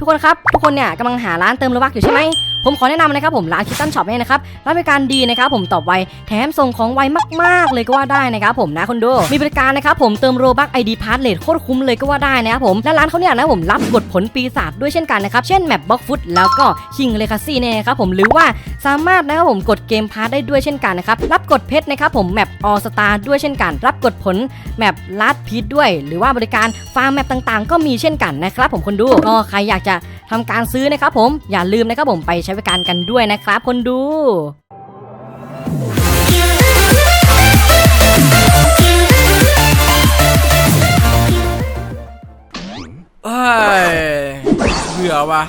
ทุกคนครับ ทุกคนเนี่ยกำลังหาร้านเติมโลบักอยู่ใช่ไหม ผมขอแนะนำนะครับผมร้านคิตตันช็อปเนี่ยนะครับร้านบริการดีนะครับผมตอบไวแถมส่งของไวมากๆ เลยก็ว่าได้นะครับผมนะคนดูมีบริการนะครับผมเติมโรบักไอดีพาร์ทเลทโคตรคุ้มเลยก็ว่าได้นะครับผมและร้านเขาเนี่ยนะผมรับกดผลปีศาจด้วยเช่นกันนะครับเช่นแมปบล็อกฟุตแล้วก็คิงเลคาซี่เนี่ยนะครับผมหรือว่าสามารถนะครับผมกดเกมพาร์ทได้ด้วยเช่นกันนะครับรับกดเพชรนะครับผมแมปออสตาด้วยเช่นกัน รับกดผลแมปลัดพีทด้วย หรือว่าบริการฟาร์มแมปต่างๆ ก็มีเช่นกันนะครับผมคนดูก็ใครอยากจะ ทำการซื้อนะครับผมอย่าลืมนะครับผมไปใช้บริการกันด้วยนะครับ คนดูเอ้ยเบื่อว่ะ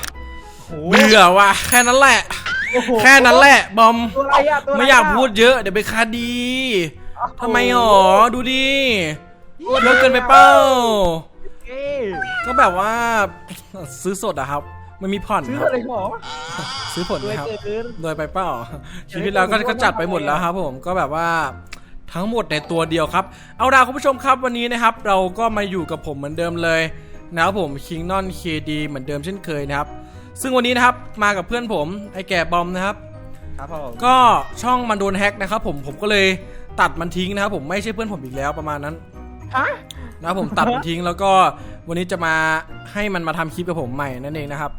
เบื่อว่ะแค่นั้นแหละ แค่นั้นแหละบอมตัวอะไรอะตัวะรไม่อยากพูดเยอะเดี๋ยวไปคดีทำไมหรอดูดิเยอะเกินไปเป้าเอ้ยก็แบบว่า ซื้อสดอะครับมันมีผ่อนซื้อครับอะไรหรอซื้อผลรวยนะครับ เกิน โดยไปเป้าชีวิตเราก็ก็จัดไปหมดแล้วครับผมก็แบบว่าทั้งหมดในตัวเดียวครับ เอาดาวคุณผู้ชมครับวันนี้นะครับ เราก็มาอยู่กับผมเหมือนเดิมเลยนะครับผมคิงนอนเคดีเหมือนเดิมเช่นเคยนะครับ ซึ่งวันนี้นะครับมากับเพื่อนผมไอแก่บอมนะครับ ครับผมก็ช่องมันโดนแฮ็กนะครับผมผมก็เลยตัดมันทิ้งนะครับผมไม่ใช่เพื่อนผมอีกแล้วประมาณนั้นฮะ นะครับผมตัดมันทิ้งแล้วก็ วันนี้จะมาให้มันมาทำคลิปกับผมใหม่นั่นเองนะครับ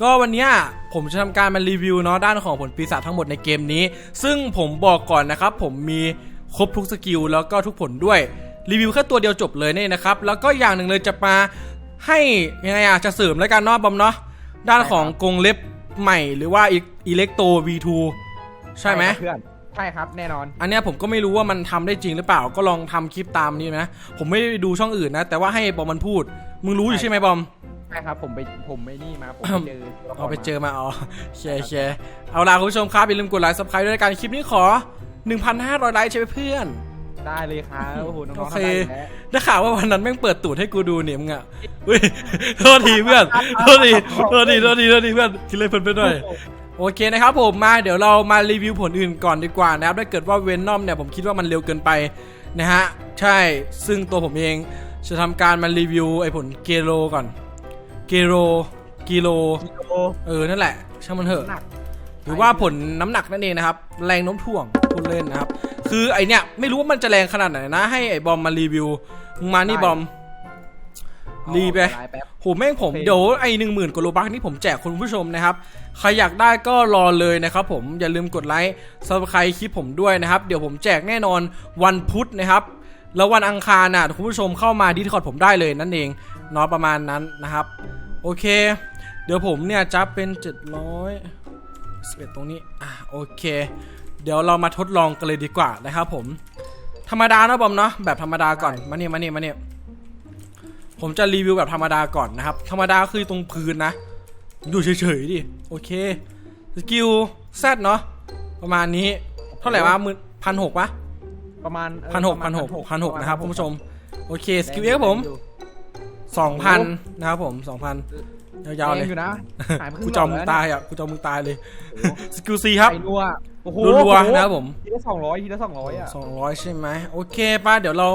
ก็วันนี้ผมจะทำการมารีวิวเนาะด้านของผลปีศาจทั้งหมดในเกมนี้ ซึ่งผมบอกก่อนนะครับ ผมมีครบทุกสกิลแล้วก็ทุกผลด้วยรีวิวแค่ตัวเดียวจบเลยเนี่ยนะครับ แล้วก็อย่างหนึ่งเลยจะมาให้ยังไงอะจะเสริมแล้วกันเนาะบอมเนาะด้านของกงเล็บใหม่หรือว่าอิเล็กโต V2 ใช่ไหมเพื่อน ใช่ครับแน่นอน อันเนี้ยผมก็ไม่รู้ว่ามันทำได้จริงหรือเปล่าก็ลองทำคลิปตามนี้นะ ผมไม่ได้ดูช่องอื่นนะ แต่ว่าให้บอมมันพูด มึงรู้อยู่ใช่ไหมบอม ใช่ครับผมไปผมไปนี่มาผมไปเจอตัวละครเอาไปเจอมาอ๋อแชร์แชร์เอาล่ะคุณผู้ชมครับอย่าลืมกดไลค์ซับสไครต์ด้วยละกันคลิปนี้ขอ 1,500 ไลค์ใช่ไหมเพื่อนได้เลยครับโอ้โหน้องโอๆเคทำได้อยู่แล้วได้ข่าวว่าวันนั้นแม่งเปิดตูดให้กูดูเนี่ยมึงอะอุ้ยโทษทีเพื่อนโทษทีโทษทีโทษทีโทษทีเพื่อนคิดเลยเพิ่นไปหน่อย โอเคนะครับผมมาเดี๋ยวเรามารีวิวผลอื่นก่อนดีกว่านะครับถ้าเกิดว่าเวนนอมเนี่ยผมคิดว่ามันเร็วเกินไปนะฮะใช่ซึ่งตัวผมเองจะทำการมารีวิวไอ้ผลเกโลก่อน เกโลกิโลโอ้โหเออนั่นแหละ ช่างมันเถอะหนักหรือว่าผลน้ำหนักนั่นเองนะครับ แรงโน้มถ่วงพูดเล่นนะครับ คือไอเนี้ยไม่รู้ว่ามันจะแรงขนาดไหนนะ ให้ไอบอมมารีวิวมึงมานี่บอม รีไปเอาแป๊บโหแม่งผมโอเคเดี๋ยวไอหนึ่งหมื่นกว่าโลบักนี่ผมแจกคุณผู้ชมนะครับ ใครอยากได้ก็รอเลยนะครับผมอย่าลืมกดไลค์ซับสไครต์คลิปผมด้วยนะครับ เดี๋ยวผมแจกแน่นอนวันพุธนะครับ แล้ววันอังคารน่ะคุณผู้ชมเข้ามาดิสคอร์ดผมได้เลยนั่นเองเนาะประมาณนั้นนะครับ โอเค เดี๋ยวผมเนี่ยจะเป็น 700 11 ตรงนี้อะโอเค เดี๋ยวเรามาทดลองกันเลยดีกว่านะครับผมธรรมดานะบอมเนาะแบบธรรมดาก่อนมาเนี่ยมาเนี่ยมาเนี่ย ผมจะรีวิวแบบธรรมดาก่อนนะครับ ธรรมดาคือตรงพื้นนะ อยู่เฉยๆดิ โอเค สกิลแซดเนาะ ประมาณนี้ เท่าไหร่วะมือพันหกปะประมาณเออพันหกปพัระนมาหณกพันหกนะครับคุณผู้ชม โอเค สกิลแรเอ็งกผมอยู่สองพันนะครับผมสองพันยาวๆแรเลยงอยู่นะหายไปครึ่กูงจอมหลมึดงแล้วตายนะอะกูจอมมึงตายเลย สกิลซีครับไอ้นัวโอ้โหรัวๆนะครับผมทีละสองร้อยทีละสองร้อยอะสองร้อยใช่ไหมโอเคป้าเดี๋ยวเรา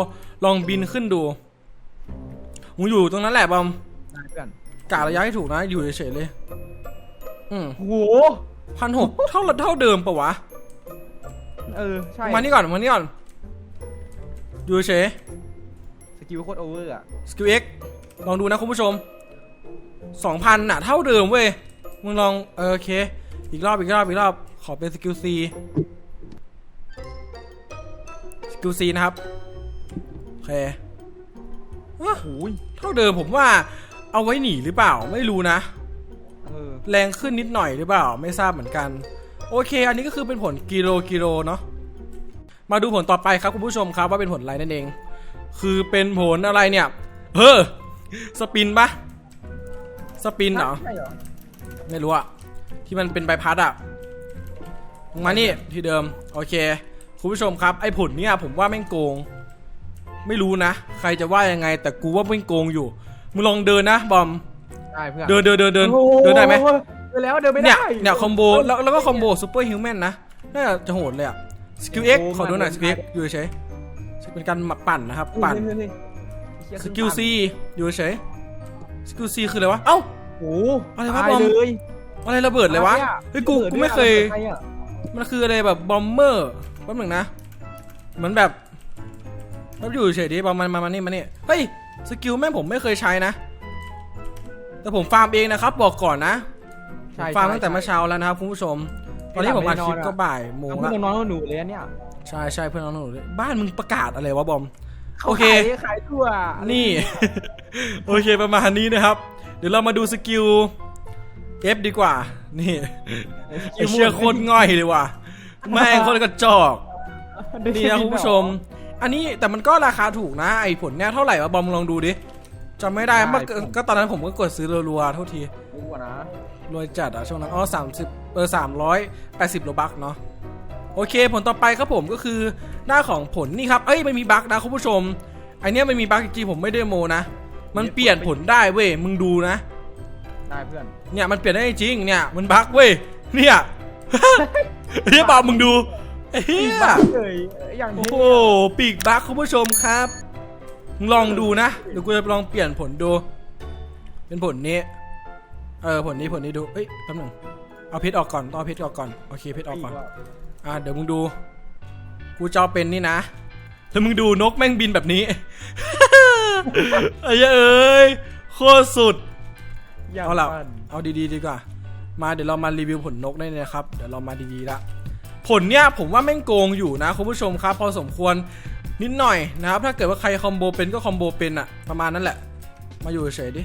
ลองบินขึ้นดู มึงอยู่ตรงนั้นแหละบอมได้เพื่อนกะระยะให้ถูกนะ อยู่เฉยๆเลย อืมโอ้โหพันหกเท่าเท่าเดิมปะวะ เออใช่มานี่ก่อนมานี่ก่อน อยู่เฉยสกิลโคตรโอเวอร์อะสกิลเอ็กลองดูนะคุณผู้ชมสองพันน่ะเท่าเดิมเว้ย มึงลองเออโอเค อีกรอบอีกรอบอีกรอบ ขอเป็นสกิลซีสกิลซีนะครับ โอเค โอ้โหเท่าเดิมผมว่าเอาไว้หนีหรือเปล่าไม่รู้นะเออแรงขึ้นนิดหน่อยหรือเปล่า ไม่ทราบเหมือนกัน โอเค อันนี้ก็คือเป็นผลกิโลกิโลเนาะมาดูผลต่อไปครับคุณผู้ชมครับว่าเป็นผลอะไรนั่นเอง คือเป็นผลอะไรเนี่ยเฮ้อสปินปะสปินเหรอใช่เหรอไม่รู้อะที่มันเป็นใบพัดอะมานี่ที่เดิม โอเค คุณผู้ชมครับไอ้ผลเนี่ยผมว่าแม่งโกง ไม่รู้นะ ใครจะว่ายังไง แต่กูว่าแม่งโกงอยู่ มึงลองเดินนะบอม ได้เพื่อนเดินเดินเดินเดินโอ้โเดินได้ไหมเดินแล้วเดินไม่ได้เนี่ยเนี่ยคอมโบแล้วแล้วก็คอมโบซูเปอร์ฮิวแมนนะน่าจะโหดเลยอะสกิลเอ็กโอ้ขอดูหน่อยมันสกิลเอ็กอยู่เฉยเป็นการปั่นนะครับ ปั่นเฮ้ยเฮ้ยเฮ้ยสกิลซีอยู่เฉยสกิลซีคืออะไรวะ เอ้าโอ้โหอะไรวะตายบอมเลยอะไรระเบิดเลยวะอะไรอเฮ้ยกูระบิดกูไม่เคยด้วยอะไรอะมันคืออะไรแบบบอมเมอร์แป๊บหนึ่งนะเหมือนแบบ แป๊บอยู่เฉยดิบอมมันมามานี่มานี่เฮ้ยสกิลแม่งผมไม่เคยใช้นะ แต่ผมฟาร์มเองนะครับ บอกก่อนนะผใช่มฟาร์มใช่ตั้งแต่เมื่อเช้าแล้วนะครับคุณผู้ชม ตอนนี้ผมอัดคลิปก็บ่ายโมงเพื่ละอนน้องๆหนูๆเลยอันเนี่ยใช่ใช่เพื่อนน้องหนูด้วยบ้านมึงประกาศอะไรวะบอมโอเคขายขายทั่วนี่ โอเคประมาณนี้นะครับ เดี๋ยวเรามาดูสกิล F ดีกว่า นี่ไอเชี่ยโคตรง่อยเลยว่ะแม่งโคตรกระจอกนี่นะคุณผู้ชม อันนี้แต่มันก็ราคาถูกนะ ไอผลเนี่ยเท่าไหร่วะบอมลองดูดิจำไม่ได้เมื่อก็ตอนนั้นผมก็กดซื้อรัวๆเท่าทีรู้อะนะรวยจัดอะช่วงนั้นอ๋อสามสิบเออสามร้อยแปดสิบโลบักเนาะโอเค ผลต่อไปครับผมก็คือหน้าของผลนี่ครับเอ้ยมันมีบั๊กนะคุณผู้ชมไอเนี้ยมันมีบั๊กจริงๆผมไม่ได้โมนะ มันเปลี่ยนผลได้เว้ยมึงดูนะได้เพื่อนเนี่ยมันเปลี่ยนได้จริงเนี่ยมันบั๊กเว้ยเนี่ยเฮียบามึงดู เฮียเลยอย่างโอ้นี้โหปีกบั๊กคุณผู้ชมครับมึงลองดูนะเดี๋ยวกูจะลองเปลี่ยนผลดู เป็นผลนี้ เออผลนี้ผลนี้ดูเอ้ยแป๊บหนึงเอาเพชรออกก่อนต้องเอาเพชรออกก่อนโอเคเพชรออกก่อน อะเดี๋ยวมึงดู กูจะเอาเป็นนี่นะแล้วมึงดูนกแม่งบินแบบนี้ ไอ้เหี้ยเอ้ยโคตรสุด อย่างเอาละมันเอาดีๆดีกว่า มาเดี๋ยวเรามารีวิวผลนกได้เลยนะครับ เดี๋ยวเรามาดีๆละ ผลเนี้ยผมว่าแม่งโกงอยู่นะคุณผู้ชมครับ พอสมควรนิดหน่อยนะครับ ถ้าเกิดว่าใครคอมโบเป็นก็คอมโบเป็นอะประมาณนั้นแหละ มาอยู่เฉยๆดิ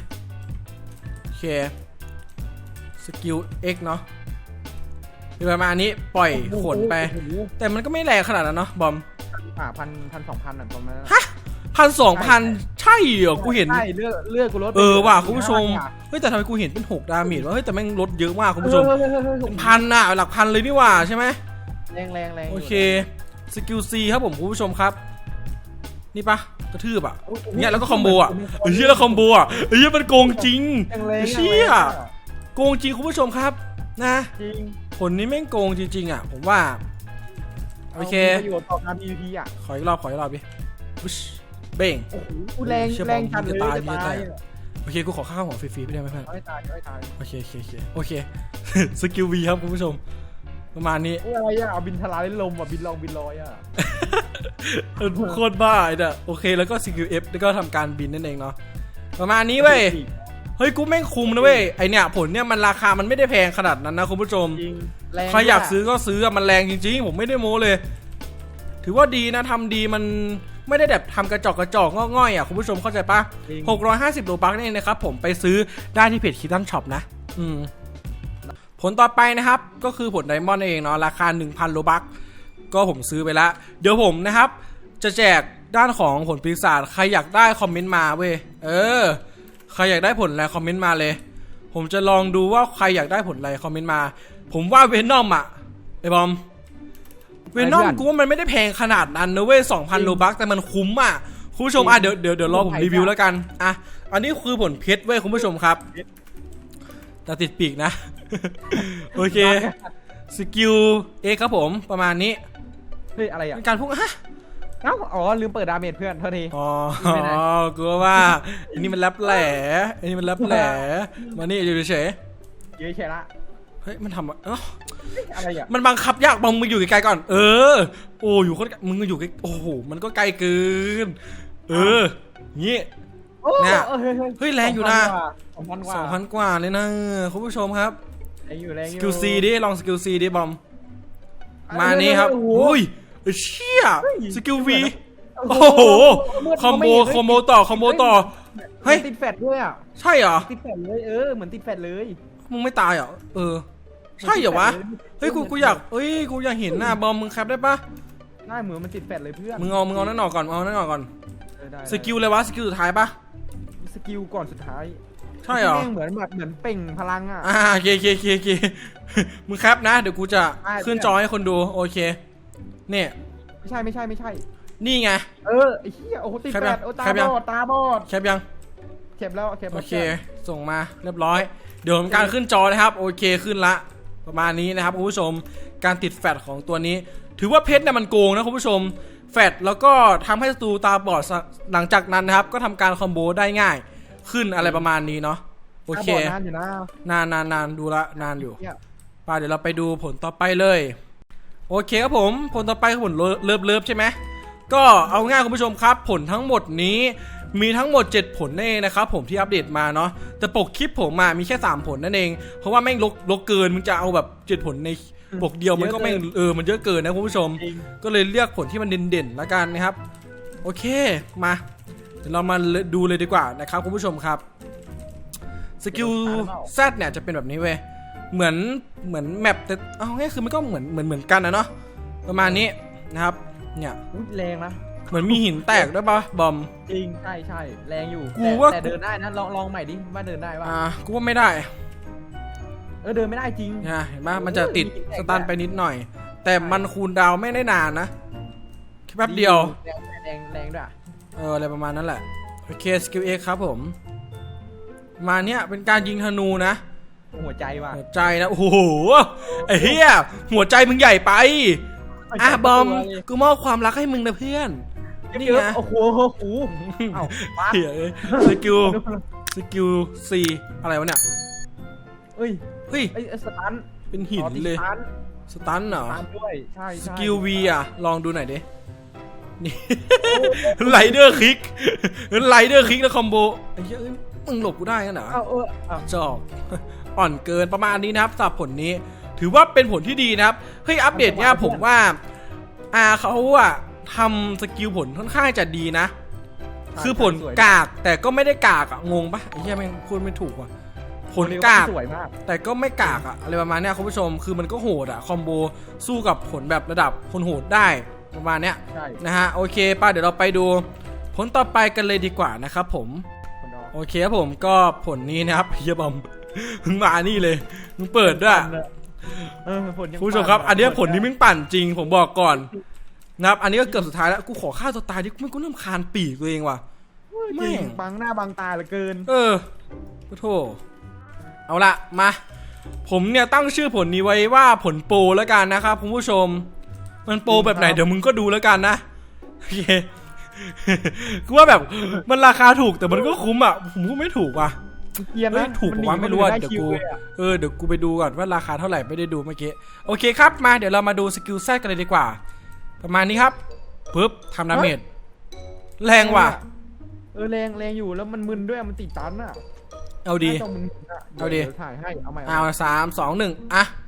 โอเค สกิล X เนาะคือประมาณนี้ปล่อยขนไปโอ้โหแต่มันก็ไม่แรงขนาดนั้นเนาะบอมอ่าพันพันสองพันอะประมาณนั้นฮะพันสองพันใช่เหรอกูเห็นใช่เลือกเลือกกูลดไปเออว่ะคุณผู้ชมห้าบาทเฮ้ยแต่ทำไมกูเห็นเป็นหกดาเมจวะเฮ้ยแต่แม่งลดเยอะมากคุณผู้ชมเออเออเออเออเป็นพันอะหลักพันเลยนี่หว่าใช่ไหม แรงแรงแรงโอเคสกิลซีครับผมคุณผู้ชมครับ นี่ปะกระทืบอะเนี่ยแล้วก็คอมโบอะเฮ้ยแล้วคอมโบอะเฮ้ยมันโกงจริงแรงแรงเชี่ยโกงจริงคุณผู้ชมครับ นะจริงผลนี้แม่งโกงจริง ๆ อะ ผมว่า โอเคาประโยชน์ต่อการ PVP อะขออีกรอบขออีกรอบดิปุ๊ชเบ่งโอ้โหแรงเชี่ยแรงจัดบอมเลยจะตายจะจะตาตายยโอเคกูขอข้าวหัวฟรีๆไปได้ไหมเพื่อนไม่ตายไม่ตายโอเคโอเคโอเคโอเคสกิลวีครับคุณผู้ชม ประมาณนี้อุ้ยอะไรอะเอาบินทลายลมอะบินลองบินลอยอะเออโคตรบ้าไอ้เนี่ยโอเคแล้วก็ CQF แล้วก็ทำการบินนั่นเองเนาะประมาณนี้เว้ยเฮ้ยกูแม่งคุ้มนะเว้ยไอเนี่ยผลเนี่ยมันราคามันไม่ได้แพงขนาดนั้นนะคุณผู้ชมจริงแรงใครอยากด้วซื้อก็ซื้ออะมันแรงจริงๆ ผมไม่ได้โม้เลย ถือว่าดีนะทำดีมันไม่ได้แบบทำกระจอกกระจอกง่อยๆอะคุณผู้ชมเข้าใจปะจริง650โลบักนี่เองนะครับผมไปซื้อได้ที่เพจคิตันช็อปนะ อืม ผลต่อไปนะครับ ก็คือผลไดมอนด์เองเนาะราคา 1,000โลบักก็ผมซื้อไปแล้วเดี๋ยวผมนะครับ จะแจกด้านของผลปีศาจใครอยากได้คอมเมนต์มาเว้ยเออ ใครอยากได้ผลอะไรคอมเมนต์มาเลย ผมจะลองดูว่าใครอยากได้ผลอะไรคอมเมนต์มา ผมว่าเวนอมอะไอ้บอมเวนอมกูว่ามันไม่ได้แพงขนาดนั้นนะเว้ย2,000โลบักแต่มันคุ้มอะคุณผู้ชมอะเดี๋ยวเดี๋ยวเดี๋ยวรอผมรีวิวแล้วกันอะอันนี้คือผลเพชรเว้ยคุณผู้ชมครับแต่ติดปีกนะ โอเค สกิลเอครับผมประมาณนี้เฮ้ยอะไรอะเป็นการพุ่งฮะเอ้าอ๋อ ลืมเปิดดาเมจเพื่อนเท่าทีอ๋อไม่ได้กลัวว่าอันนี้มันแรปแหล่อันนี้มันแรปแหล่มานี่อยู่เฉยเยอะแค่ละๆเฮ้ยมันทำอะเอ้าอะไรอะมันบังคับยากบอมมึงอยู่ไกลๆก่อน เออ โอ้อยู่คนมึงอยู่ใกล้โอ้โหมันก็ไกลเกิน เอองี้โอ้เนี่ยออฮ้ฮ้เฮ้ยแรงอยู่นะสองพันกว่าสองพันกว่าเลยนะคุณผู้ชมครับ แรงอยู่แรงสอยู่กิลซีดิลองสกิลซีดิบอม มานี่ครับโอ้โหอุ้ยเชี่ยเฮ้ยสกิลวีโอ้โอ้โหโหมืดคอมโบไม่เห็นด้วยคอมโบต่อคอมโบต่อเฮ้ยมันติดแฟดด้วยอะใช่เหรอติดแฟดเลยเออเหมือนติดแฟดเลยมึงไม่ตายเหรอเออ ใช่เหรอวะเฮ้ยกูกูอยากเฮ้ยกูอยากเห็นหน้าบอมมึงแคปได้ปะได้เหมือนมันติดแฟดเลยเพื่อนมึงเอามึงเอานั่นออกก่อนมึงเอานั่นออกก่อน เออได้สกิลเลยวะสกิลสุดท้ายปะสกิลก่อนสุดท้าย ใช่เหรอ ที่แม่งเหมือนแบบเหมือนเป่งพลังอะ อ่าโอเคโอเคโอเคโอเคมึงแคปนะ เดี๋ยวกูจะได้ ขึ้นจอให้คนดู โอเค เนี่ย ไม่ใช่ไม่ใช่ไม่ใช่ นี่ไง เออไอ้เหี้ยโอ้โหติดใครแฟยังดโอ้ตาใครยัง บอดตาบอดแคปยัง เข็บแล้วเข็บโอแล้วเค ส่งมาเรียบร้อย เดี๋ยวทำการขึ้นจอนะครับ โอเคขึ้นละ ประมาณนี้นะครับคุณผู้ชม การติดแฟลชของตัวนี้ ถือว่าเพชรเนี่ยมันโกงนะคุณผู้ชม แฟลชแล้วก็ทำให้ศัตรูตาบอดซะหลังจากนั้นนะครับ ก็ทำการคอมโบได้ง่าย ขึ้นอะไรประมาณนี้เนาะโอเคตาบอดนานอยู่นะนานนานนานดูละนานอยู่เนี่ยไป่าเดี๋ยวเราไปดูผลต่อไปเลย โอเคครับผม ผลต่อไปคือผลเลิฟเลิฟเลิฟใช่ไหมก็เอาง่ายคุณผู้ชมครับ ผลทั้งหมดนี้มีทั้งหมด 7 ผลนั่นเองนะครับผมที่อัปเดตมาเนาะแต่ปกคลิปผมมามีแค่ 3 ผลนั่นเอง เพราะว่าแม่งลกลกเกินมึงจะเอาแบบ 7 ผลในปกเดียวมันก็แม่งเออมันเยอะเกินนะคุณผู้ชมจริงก็เลยเลือกผลที่มันเด่นๆแล้วกันนะครับ โอเคมา เดี๋ยวเรามาดูเลยดีกว่านะครับคุณผู้ชมครับสกิลแซดเนี่ยจะเป็นแบบนี้เว้ยเหมือนเหมือนแมปแต่เอาง่ายคือมันก็เหมือนเหมือนเหมือนกันนะเนาะประมาณนี้นะครับ เนี่ยอุ๊ยแรงนะเหมือนมีหินแตกด้วยปะบอม จริงใช่ใช่แรงอยู่กูแต่ว่า แต่เดินได้นะลองลองใหม่ดิว่าเดินได้ป่ะอ่ากูว่าไม่ได้เออเดินไม่ได้จริง นะเห็นปะมันจะติดมีหินแตกสตันไปนิดหน่อย แต่มันคูลดาวน์ไม่ได้นานนะแค่แป๊บเดียว แรงแรงแรงด้วยอะ เอออะไรประมาณนั้นแหละ โอเคสกิลเอ็กครับผม มาเนี่ยเป็นการยิงธนูนะ หัวใจว่ะหัวใจนะ โอ้โหไอ้เหี้ยหัวใจมึงใหญ่ไป อะบอม กูมอบความรักให้มึงนะเพื่อน นี่นี่ไงไงโอ้โหโอ้โหเอ้าปาดเหี้ยเอ้ยสกิลสกิลซีอะไรวะเนี่ยเอ้ยเฮ้ยไอ้ไอ้สตันเป็นหินอ๋อติดเลยสตันสตันเหรอสตันด้วย ใช่สใช่กิลวีอะ ลองดูหน่อยดิ นี่ไลเดอร์คิกไลเดอร์คิกแล้วคอมโบไอ้เหี้ยเอ้ยมึงหลบกูได้กันเหรอ เอ้าเออเอ้าจอกอ่อนเกินประมาณนี้นะครับสำหรับผลนี้ ถือว่าเป็นผลที่ดีนะครับ เฮ้ย อัปเดตเนี่ยผมว่าอ่าเขาอะทำสกิลผลค่อนข้างจะดีนะ คือผลกากแต่ก็ไม่ได้กากอะงงปะไอ้เหี้ยแม่งพูดไม่ถูกว่ะผลกาก สวยมาก แต่ก็ไม่กากอะอะไรประมาณเนี้ยคุณผู้ชมคือมันก็โหดอะคอมโบสู้กับผลแบบระดับคนโหดได้ ประมาณเนี้ยใช่นะฮะโอเคป้าเดี๋ยวเราไปดู ผลต่อไปกันเลยดีกว่านะครับผมคนดอกโอเคครับผมก็ผลนี้นะครับเฮียบอมมึงมานี่เลยมึงเปิดด้วย เออผลยังคุณผู้ชมครับปั่อันเนี้ยผลนี้มึงปั่นจริง ผมบอกก่อนนะครับ อันนี้ก็เกือบสุดท้ายแล้ว กูขอฆ่าตัวตายดิไม่กูเริ่มคานปีกตัวเองว่ะจริงแม่งบังหน้าบังตาเหลือเกิน เออขอโทษเอาละมา ผมเนี่ยตั้งชื่อผลนี้ไว้ว่าผลโปรแล้วกันนะครับคุณผู้ชม มันโปรแบบไหนครับเดี๋ยวมึงก็ดูแล้วกันนะโอเคกูว่าแบบมันราคาถูกแต่มันก็คุ้มอะผมก็ไม่ถูกว่ะเกียร์เฮ้นะยถูกนหนีว่าไม่รู้อะนด้เดี๋ยวคิกูลยอะเออเดี๋ยวกูไปดูก่อนว่าราคาเท่าไหร่ไม่ได้ดูเมื่อกี้โอเคครับมาเดี๋ยวเรามาดูสกิลแซดกันเลยดีกว่า ประมาณนี้ครับปึ๊บทำดาเมจแรงว่ะ เออแรงแรงอยู่แล้วมันมึนด้วยมันติดตันอะเอาดีหน้จมึนๆอะเอาดิยวถ่ายให้เอาใหม่เอาสามสองหนึ่งอะฮึบ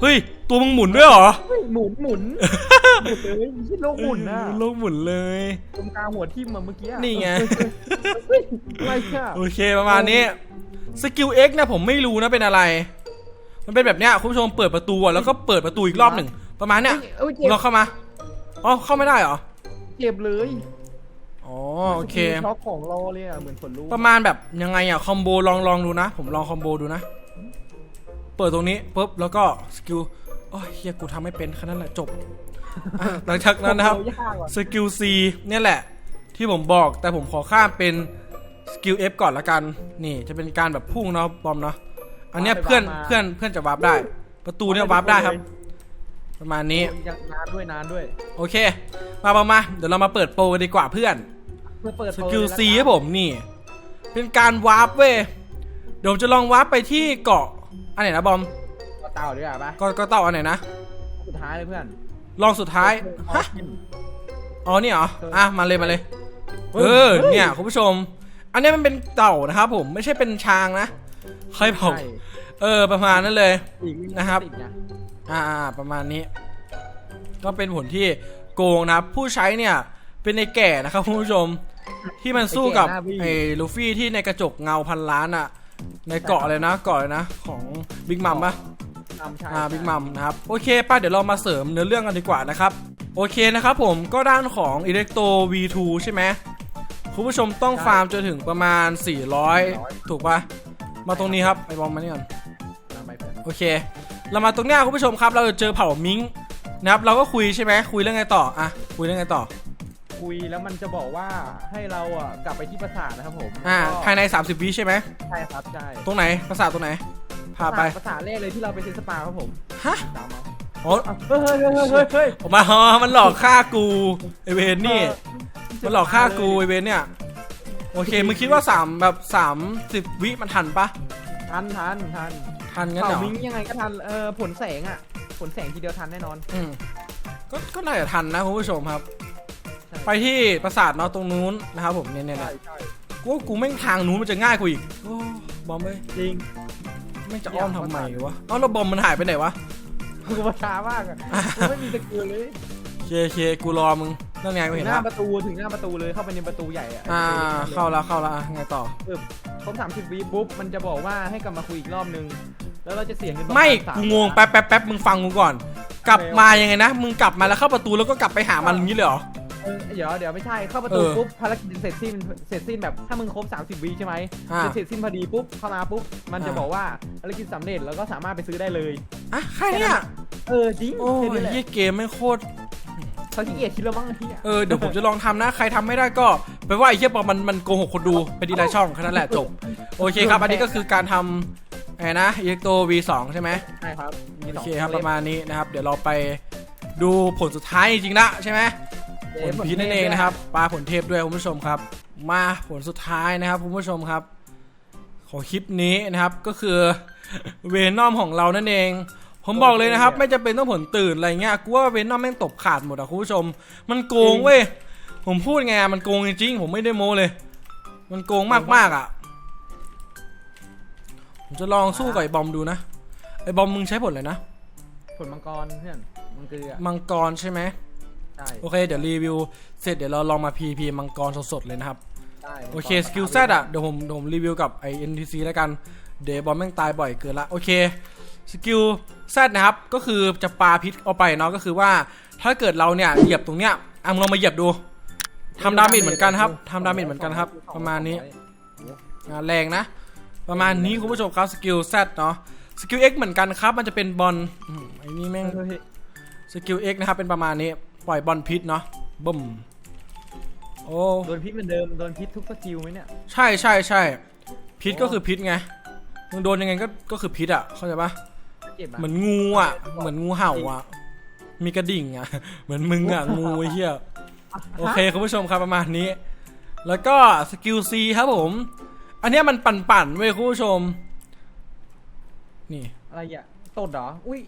เฮ้ย ตัวมึงหมุนด้วยเหรอเฮ้ยหมุนหมุนหมุนเลยไม่ใช่โลกหมุนนะเออโลกหมุนเลย ตรงกลางหัวทิ่มมาเมื่อกี้อะนี่ไงเฮ้ยอะไรเนี่ยโอเคประมาณนี้สกิล X เนี่ยผมไม่รู้นะเป็นอะไร มันเป็นแบบเนี้ยคุณผู้ชมเปิดประตูอะแล้วก็เปิดประตูอีกรอบหนึ่งประมาณเนี้ยเอ้ยเจ็บลองเข้ามาอ๋อเข้าไม่ได้เหรอเจ็บเลยอ๋อโอเคสกิลช็อกของรอเลยอะเหมือนฝนรู้ประมาณแบบยังไงอะคอมโบลองลองดูนะ ผมลองคอมโบดูนะ เปิดตรงนี้ปุ๊บแล้วก็สกิลโอ้ยเฮียกูทำไม่เป็นแค่นั้นแหละจบอะหลังจากนั้นนะครับโอ้โหยากว่ะสกิล C เนี่ยแหละ ที่ผมบอกแต่ผมขอข้ามเป็นสกิล F ก่อนละกัน นี่จะเป็นการแบบพุ่งเนาะบอมเนาะอันเนี้ยเพื่อนเพื่อนเพื่อนจะวาร์ปได้ ประตูเนี่ยวาร์ปได้ครับ ประมาณนี้ ยังนานด้วยนานด้วยโอเค มามามาเดี๋ยวเรามาเปิดโปรกันดีกว่าเพื่อน เพื่อเปิดสกิล C ให้ผมนี่ เป็นการวาร์ปเว้ยเดี๋ยวผมจะลองวาร์ปไปที่เกาะ อันไหนนะบอม ก็เต่าดีกว่าปะก็ก็เต่าอันไหนนะ สุดท้ายเลยเพื่อนลองสุดท้าย ฮะ อ๋อนี่เหรอ อะ มาเลยมาเลย เออ เนี่ยคุณผู้ชม อันนี้มันเป็นเต่านะครับผม ไม่ใช่เป็นช้างนะใครบอกใช่เออ ประมาณนั้นเลย อีกนะครับติดไงอ่าๆประมาณนี้ ก็เป็นผลที่โกงนะครับผู้ใช้เนี่ยเป็นในแก่นะครับคุณผู้ชม ที่มันสู้กับไอ้เก่งหน้าบี้ไอ้ลูฟี่ที่ในกระจกเงาพันล้านอะ ในเกาะเลยนะเกาะเลยนะ ของบิ๊กมัมปะทำใช่อ่าบิ๊กมัมนะครับโอเคป้าเดี๋ยวเรามาเสริมเนื้อเรื่องกันดีกว่านะครับ โอเคนะครับผมก็ด้านของอิเล็กโต V2 ใช่ไหมคุณผู้ชมต้องฟาร์มจนถึงประมาณ 400 ถูกปะมาตรงนี้ครับไอ้บอมมานี่ก่อนทำไปเพื่อนโอเค เรามาตรงเนี้ยคุณผู้ชมครับ เราจะเจอเผ่ามิงนะครับเราก็คุยใช่ไหมคุยเรื่องไงต่ออะคุยเรื่องไงต่อ คุยแล้วมันจะบอกว่าให้เราอะกลับไปที่ปราสาทนะครับผมอ่าแล้วก็ภายใน 30วิใช่ไหมใช่ครับใช่ตรงไหนภาษาทตรงไหนพาไปปราสาทแรกเลยที่เราไปเซ็นสปาครับผมฮะตามมาอ๋ออะเฮ้ยเฮ้ยเฮ้ยเฮ้ยเฮ้ยออกมาอ๋อมันหลอกฆ่ากูไอเวนนี่ มันหลอกฆ่ากูไอเวนเนี่ย โอเค มึงคิดว่า3แบบ30วิมันทันปะ ทันทันทันทันงั้นเหรเป่าอมิงยังไงก็ทันเออผลแสงอะ ผลแสงทีเดียวทันแน่นอน อืมก็ก็น่าจะทันนะคุณผู้ชมครับใช่ ไปที่ปราสาทเนาะตรงนู้นนะครับผมเนี่ยเนี่ยใช่เนี่ยใช่กูว่ากูแม่งทางนู้นมันจะง่ายกว่าอีกโอ้บอมเอ้ยจริงไม่งจะอ้อมทำไมวะเอ้าแล้วบอมมันหายไปไหนวะกูมาช้ามากอะกูไม่มีสกิลเลยเคเคกูรอมึงนั่นไงกูถึเห็งนหน้าละประตูถึงหน้าประตูเลยเข้าไปในประตูใหญ่อะอ่าเข้าแล้วเข้าแล้วอะไงต่อ ครบสามสิบวิปุ๊บมันจะบอกว่าให้กลับมาคุยอีกรอบนึง แล้วเราจะเสียเงินประาณไม่สากูงงแป๊บแป๊บแป๊บมึงฟังกูก่อน กลับมายังไงนะ มึงกลับมาแล้วเข้าประตูแล้วก็กลับไปหามันอย่างนี้เลยเหรอ เออเดี๋ยวเดี๋ยวไม่ใช่เข้าประตูเออปุ๊บภารกิจเสร็จสิ้นเสร็จสิ้นแบบถ้ามึงครบ 30วิใช่ไหมอ่าจะเสร็จสิ้นพอดีปุ๊บเข้ามาปุ๊บมันจะอ่า บอกว่าภารกิจสำเร็จแล้วก็สามารถไปซื้อได้เลย อะแค่เนี้ยเออจริงโอ้แค่ยนี้แหละเฮียเกมไม่งโคตร เขาขี้เกียจคิดแล้วมั้งไอ้เหี้ยเออเดี๋ยวผมจะลองทำนะ ใครทำไม่ได้ก็ไปว่าไอ้เฮียปอมมันมันโกหกคนดูไปดีไลน์ช่องแค่นั้นแหละจบ โอเคครับ อันนี้ก็คือการทำไงนะอิเล็กโต V2 ใช่ไหมใช่ครับมีสโอองเคครับเล่ประมาณนี้นะครับ เดี๋ยวเราไปดูผลสุดท้ายจริงๆละใช่ไหม ผลพีชนั่นเองนะครับปลาผลเทพด้วยคุณผู้ชมครับ มาผลสุดท้ายนะครับคุณผู้ชมครับ ของคลิปนี้นะครับก็คือเวนอมของเรานั่นเอง ผมบอกเลยนะครับ ไม่จำเป็นต้องผลตื่นอะไรเงี้ยกูว่าเวนอมแม่งตบขาดหมดอะคุณผู้ชม มันโกงเว้ยผมพูดไงมันโกงจริงๆผมไม่ได้โม้เลย มันโกงมากๆอะผมจะลองสู้กับไอ้บอมดูนะไอ้บอมมึงใช้ผลเลยนะผลมังกรเพื่อนมังเกลือมังกรใช่ไหม ใช่โอเคเดี๋ยวรีวิวเสร็จเดี๋ยวเราลองมา PVP มังกรสดๆเลยนะครับใช่โอเคสกิลแซดอะเดี๋ยวผมเดี๋ยวผมรีวิวกับไอ NTC แล้วกันเดี๋ยวบอลแม่งตายบ่อยเกินละโอเคสกิลแซดนะครับก็คือจะปาพิษเอาไปเนาะก็คือว่าถ้าเกิดเราเนี่ยเหยียบตรงเนี้ยอะมึงลองมาเหยียบดูทำดาเมจเหมือนกันครับทำดาเมจเหมือนกันครับ ประมาณนี้อะแรงนะ ประมาณนี้คุณผู้ชมครับสกิลแซดเนาะสกิล X เหมือนกันครับ มันจะเป็นบอลอืมไอ้นี่แม่งเฮ้ยสกิล X นะครับเป็นประมาณนี้ ปล่อยบอลพิษเนาะบึ้มโอ้โดนพิษเหมือนเดิมโดนพิษทุกสกิลไหมเนี่ย ใช่ใช่ใช่พิษก็คือพิษไงมึงโดนยังไงก็ก็คือพิษอะเข้าใจปะเจ็บอะเหมือนงูอะ เหมือนงูเห่าอะ มีกระดิ่งอะ เหมือนมึงอะ งูไอ้เหี้ยโอเคคุณผู้ชมครับประมาณนี้ แล้วก็สกิล C ครับผม อันเนี้ยมันปั่นๆเว้ยคุณผู้ชม นี่ อะไรอะตดเหรอ อุ้ย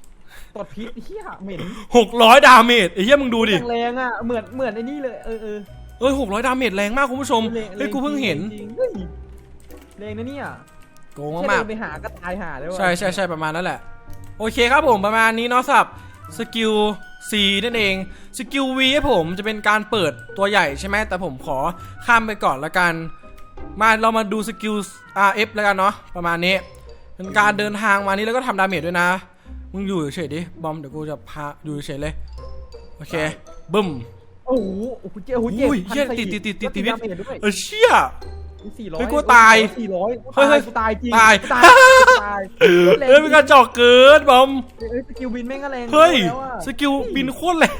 ตดพิษเฮียเหม็นหกร้อยดาเมจไอ้เหี้ยมึงดูดิแรงๆอะเหมือนเหมือนไอ้นี่เลยเออเออเอ้ยหกร้อยดาเมจแรงมากคุณผู้ชมแรงเฮ้ยกูเพิ่งเห็นจริงๆเฮ้ยแรงนะเนี่ยโกงแค่มากเดินไปหาก็ตายหาเลยว่ะใช่ใช่ใช่ประมาณนั้นแหละ โอเคครับผมประมาณนี้เนาะสำหรับสกิล C นั่นเองสกิล V ให้ผมจะเป็นการเปิดตัวใหญ่ใช่ไหมแต่ผมขอข้ามไปก่อนละกัน มาเรามาดูสกิล RF แล้วกันเนาะประมาณนี้เป็นการเดินทางมานี้แล้วก็ทำดาเมจด้วยนะ มึงอยู่เฉยๆดิบอมเดี๋ยวกูจะพาอยู่เฉยๆเลย โอเค บึ้ม โอ้โหโอ้โหเจ๊โอ้โหเจ็บอุ้ยเหี้ยพันสี่ติดติดติดติดแล้วดาเมจด้วยเออเชี่ย สี่ร้อยเฮ้ยกูตายสี่ร้อยเฮ้ยเฮ้ยกูตายจริงตาย กูตายกูตายเอ้ยเป็นการเจอกเกินบอมเฮ้ยสกิลบินแม่งก็แรงเฮ้ย แล้วอะสกิลบินโคตรแรง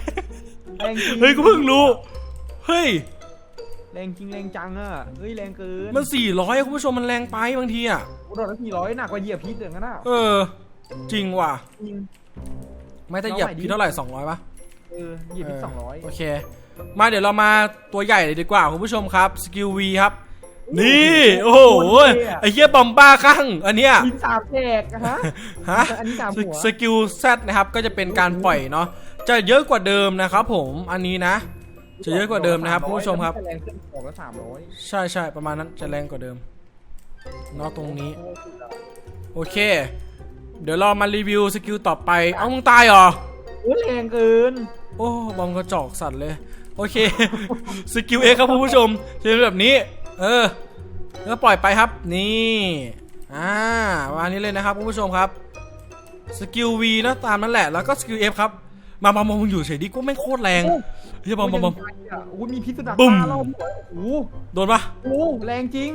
แรงจริงเฮ้ยกูเพิ่งรู้ เฮ้ย แรงจริงแรงจังอะเฮ้ยแรงเกินมันสี่ร้อยคุณผู้ชมมันแรงไปบางทีอะกูโดนแล้วสี่ร้อยหนักกว่าเหยียบพิษอย่างนั้นอะเออ จริงว่ะ จริง ไม่แต่เหยียบเอาใหม่ดิพี่เท่าไหร่สองร้อยปะเออเหยียบพิษสองร้อยโอเค มาเดี๋ยวเรามาตัวใหญ่เลยดีกว่าคุณผู้ชมครับสกิลวีครับ นี่ โอ้โหไอ้เหี้ยบอมบ้าข้างอันเนี้ยยิงสามแฉกอะฮะฮะอันนี้สามหัวสกิลแซดนะครับก็จะเป็นการปล่อยเนาะจะเยอะกว่าเดิมนะครับผมอันนี้นะ จะเยอะกว่าเดิมนะครับคุณผู้ชมครับแรงขึ้นบอกแล้วสามร้อยใช่ใช่ประมาณนั้นจะแรงกว่าเดิมเนาะตรงนี้ โอเค เดี๋ยวเรามารีวิวสกิลต่อไป เอ้ามึงตายเหรอโอ้ยแรงเกิน โอ้บอมกระจอกสัตว์เลย โอเค สกิลเอครับคุณผู้ชมจะเป็นแบบนี้ เออ แล้วก็ปล่อยไปครับ นี่ อ่าวางนี้เลยนะครับคุณผู้ชมครับ สกิล V นะตามนั่นแหละ แล้วก็สกิล F ครับ มามามามึงอยู่เฉยดิกูไม่งโคตรแรงเฮ้ยบอมบอมบอมโอ้ยมีพิษสุนัขบึ้มบ้ารอบหัวโอ้โหโดนปะโอ้โหแรงจริง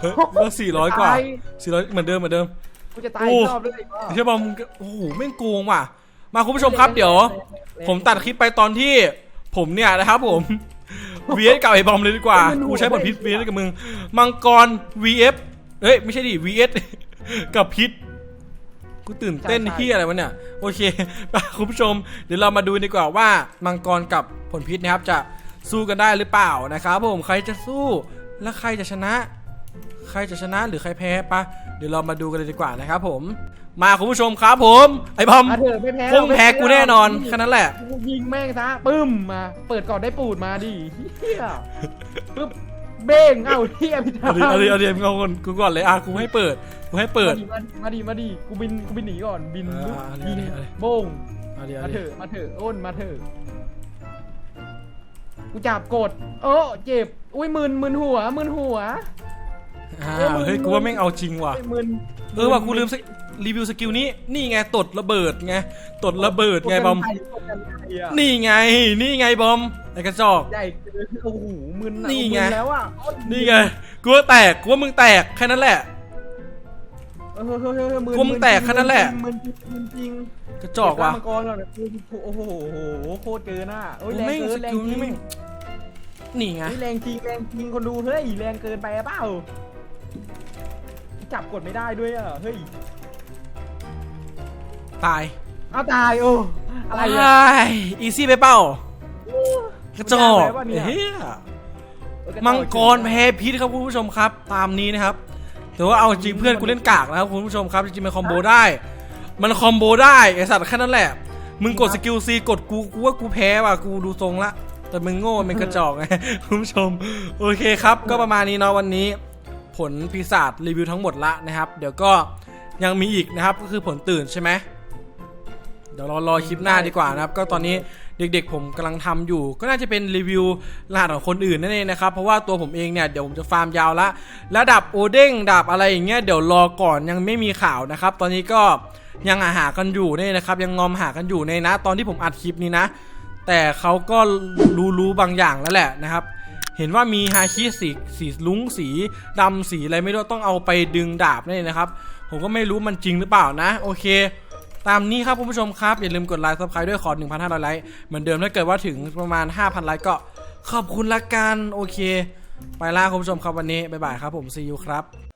เฮ้ยแล้วสี่ร้อยกว่าตายสี่ร้อยเหมือนเดิมเหมือนเดิม กูจะตายโอ้อีกรอบเลยบ้าเฮ้ยบอมมึงก็โอ้โหแม่งโกงว่ะ มาคุณผู้ชมครับเดี๋ยว ผมตัดคลิปไปตอนที่ผมเนี่ยนะครับผม VS กับไอ้บอมเลยดีกว่ากูใช้บทพิษ VS กับมึง มังกร VF เฮ้ยไม่ใช่ดิ VS กับพิษกูตื่นเต้นที่อะไรวะเนี่ย โอเคไปคุณผู้ชม เดี๋ยวเรามาดูดีกว่าว่ามังกรกับผลพิษนะครับจะสู้กันได้หรือเปล่านะครับผมใครจะสู้และใครจะชนะ ใครจะชนะหรือใครแพ้ปะเดี๋ยวเรามาดูกันเลยดีกว่านะครับผม มาคุณผู้ชมครับผม ไอ้บอมอะเถอะไม่แพ้คงแพ้กูแน่นอนแค่นั้นแหละกูยิงแม่งซะปึ้มมา เปิดก่อนได้ปูดมาดิเฮียปึ๊บเบ้งเอ้าเฮียพิธาเอาดิเอาดิเอาดิมึงเอาก่อนกูก่อนเลยอะกูให้เปิดกูให้เปิด มาดิมาดิกูบินกูบินหนีก่อนบินอ่าปึ๊บเอาดิยิงเอาดิ โบ้ง เอาดิเอามาดิเถอะมาเถอะอ้นมาเถอะกูจับกด โอ้เจ็บ อุ้ยมึนมึนหัวมึนหัว อ่าเออมึงเฮ้ยกูว่าแม่งเอาจริงว่ะ ไอ้มึนเออว่ะกูลืมสกรีวิวสกิลนี้ นี่ไงตดระเบิดไงตดระเบิดไงบอมกดกันไกลอะนี่ไง นี่ไงบอมไอ้กระจอก ใหญ่เกินโอ้โหมึนอะนี่ไง มึแล้วอะโอ๊ยนี่ไงกูว่าแตกกูว่ามึงแตกแค่นั้นแหละ เออเฮ้ยเฮ้ยเฮ้ยมึนกูว่ามึงแตกแค่นั้นแหละ มึนจริงมึนจริงกระจอกว่ะเบร่างมังกรก่อนนะโอ้โหโคตรเกินอะโอ้ยโอ้แรงแม่งเกิสนแรงกิลจรินี้งแม่งนี่ไงเฮ้ยแรงจริงแรงจริงคนดูเฮ้ยแรงเกินไปเปล่า จับกดไม่ได้ด้วยอะ เฮ้ยตายเอาตายโอ้อะไรไอะอีซี่ไปเปล่ากระจอกมันยากไปปะเนี่ยเฮียมังกรแพ้พิษครับคุณผู้ชมครับ ตามนี้นะครับแต่ว่าเอาจริงเพื่อนกูเล่นกากนะครับคุณผู้ชมครับจริงๆมันคอมโบได้ มันคอมโบได้ไอสัตว์แค่นั้นแหละ มึงกดสกิลซีกดกูกูว่ากูแพ้ว่ะกูดูทรงละแต่มึงโง่มันกระจอกไงคุณผู้ชม โอเคครับ ก็ประมาณนี้เนาะวันนี้ ผลปีศาจรีวิวทั้งหมดละนะครับ เดี๋ยวก็ยังมีอีกนะครับก็คือผลตื่นใช่ไหมเดี๋ยวเรารอคลิปหน้าดีกว่านะครับ ก็ตอนนี้เด็กๆ ผมกำลังทำอยู่ ก็น่าจะเป็นรีวิวรหัสของคนอื่นนั่นเองนะครับ เพราะว่าตัวผมเองเนี่ยเดี๋ยวผมจะฟาร์มยาวละแล้วดับโอเด้งดับอะไรอย่างเงี้ยเดี๋ยวรอก่อนยังไม่มีข่าวนะครับ ตอนนี้ก็ยังหาหากันอยู่นี่นะครับ ยังงอมหากันอยู่ในนะ ตอนที่ผมอัดคลิปนี้นะ แต่เขาก็รู้รู้บางอย่างแล้วแหละนะครับ เห็นว่ามีฮาคิสีสีลุ้งสีดำสีอะไรไม่รู้ต้องเอาไปดึงดาบนี่นะครับ ผมก็ไม่รู้มันจริงหรือเปล่านะ โอเค ตามนี้ครับคุณผู้ชมครับ อย่าลืมกดไลค์ซับสไครต์ด้วยขอ 1,500 ไลค์เหมือนเดิมถ้าเกิดว่าถึงประมาณ 5,000 ไลค์ก็ขอบคุณละกัน โอเค ไปล่าคุณผู้ชมครับวันนี้บ๊ายบายครับผมซียูครับ